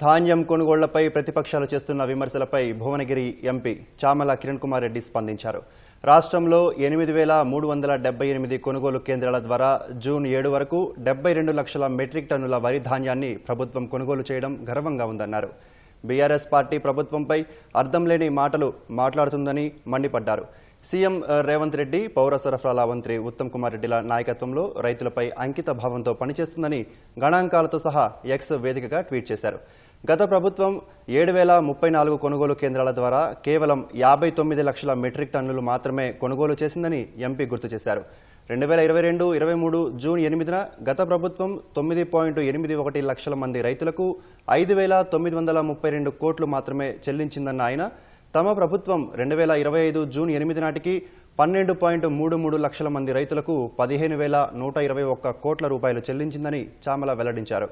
ధాన్యం కొనుగోళ్ళపై ప్రతిపక్షాలు చేస్తున్న విమర్శలపై భువనగిరి ఎంపీ చామల కిరణ్ కుమార్ రెడ్డి స్పందించారు. రాష్ట్రంలో ఎనిమిది వేల మూడు వందల డెబ్బై ఎనిమిది కొనుగోలు కేంద్రాల ద్వారా జూన్ ఏడు వరకు డెబ్బై రెండు లక్షల మెట్రిక్ టన్నుల వరి ధాన్యాన్ని ప్రభుత్వం కొనుగోలు చేయడం గర్వంగా ఉందన్నారు. బీఆర్ఎస్ పార్టీ ప్రభుత్వంపై అర్థం లేని మాటలు మాట్లాడుతుందని మండిపడ్డారు. సీఎం రేవంత్ రెడ్డి పౌర సరఫరాల మంత్రి ఉత్తమ్ కుమార్ రెడ్డిల నాయకత్వంలో రైతులపై అంకిత భావంతో పనిచేస్తుందని గణాంకాలతో సహా ఎక్స్ వేదికగా ట్వీట్ చేశారు. గత ప్రభుత్వం ఏడు వేల ముప్పై నాలుగు కొనుగోలు కేంద్రాల ద్వారా కేవలం యాభై తొమ్మిది లక్షల మెట్రిక్ టన్నులు మాత్రమే కొనుగోలు చేసిందని ఎంపీ గుర్తు చేశారు. రెండు వేల ఇరవై రెండు ఇరవై మూడు జూన్ ఎనిమిదిన గత ప్రభుత్వం తొమ్మిది పాయింట్ ఎనిమిది ఒకటి లక్షల మంది రైతులకు ఐదు వేల తొమ్మిది వందల ముప్పై రెండు కోట్లు మాత్రమే చెల్లించిందన్న ఆయన తమ ప్రభుత్వం రెండు వేల ఇరవై ఐదు జూన్ ఎనిమిది నాటికి పన్నెండు పాయింట్ మూడు మూడు లక్షల మంది రైతులకు పదిహేను వేల నూట ఇరవై ఒక్క కోట్ల రూపాయలు చెల్లించిందని చామల వెల్లడించారు.